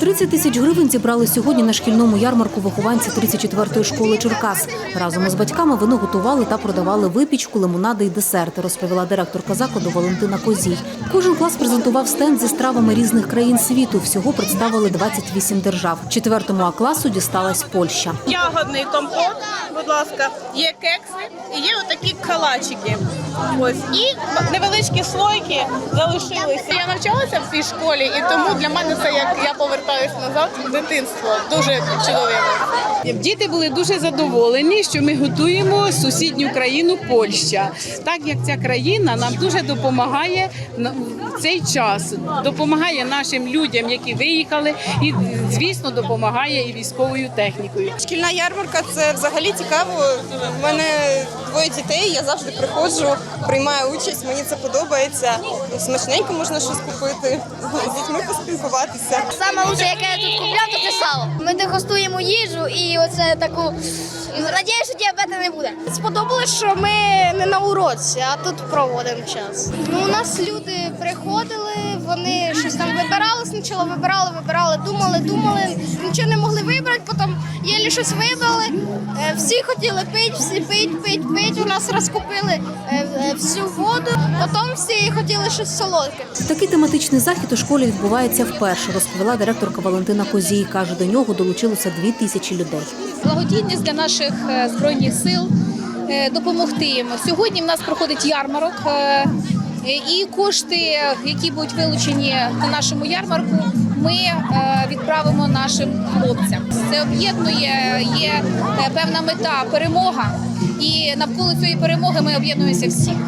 30 тисяч гривень зібрали сьогодні на шкільному ярмарку вихованці 34-ї школи Черкас. Разом із батьками вони готували та продавали випічку, лимонади і десерти, розповіла директорка закладу Валентина Козій. Кожен клас презентував стенд зі стравами різних країн світу. Всього представили 28 держав. Четвертому А класу дісталась Польща. ягодний компот, будь ласка, є кекси і є отакі калачики. Ось і невеличкі слойки залишилися. Я навчалася в цій школі, і тому для мене це як я повертаюся назад в дитинство. Дуже чудові. Діти були дуже задоволені, що ми готуємо сусідню країну Польща, так як ця країна нам дуже допомагає на- в цей час, допомагає нашим людям, які виїхали, і звісно допомагає і військовою технікою. Шкільна ярмарка це взагалі цікаво. У мене двоє дітей. Я завжди приходжу, приймаю участь. Мені це подобається. Смачненько можна щось купити, з дітьми поспілкуватися. Саме лучше, яке я тут сало. Ми дегустуємо їжу і оце таку. Надіюсь, що діабету не буде. Сподобалось, що ми не на уроці, а тут проводимо час. Ну, у нас люди приходили, вони щось там вибирали спочатку, вибирали, вибирали, думали, думали, нічого не могли вибрати, потім єлі щось вибрали. Е, Всі хотіли пити, всі пить, пить, пить. У нас розкупили е, е, всю воду, потім всі хотіли щось солодке. Такий тематичний захід у школі відбувається вперше, розповіла директорка Валентина Козій. Каже, до нього долучилося дві тисячі людей. благодійність для наших е, збройних сил допомогти їм. Сьогодні в нас проходить ярмарок, і кошти, які будуть вилучені на нашому ярмарку, ми е, відправимо нашим хлопцям. Це об'єднує є е, певна мета перемога, і навколо цієї перемоги ми об'єднуємося всі.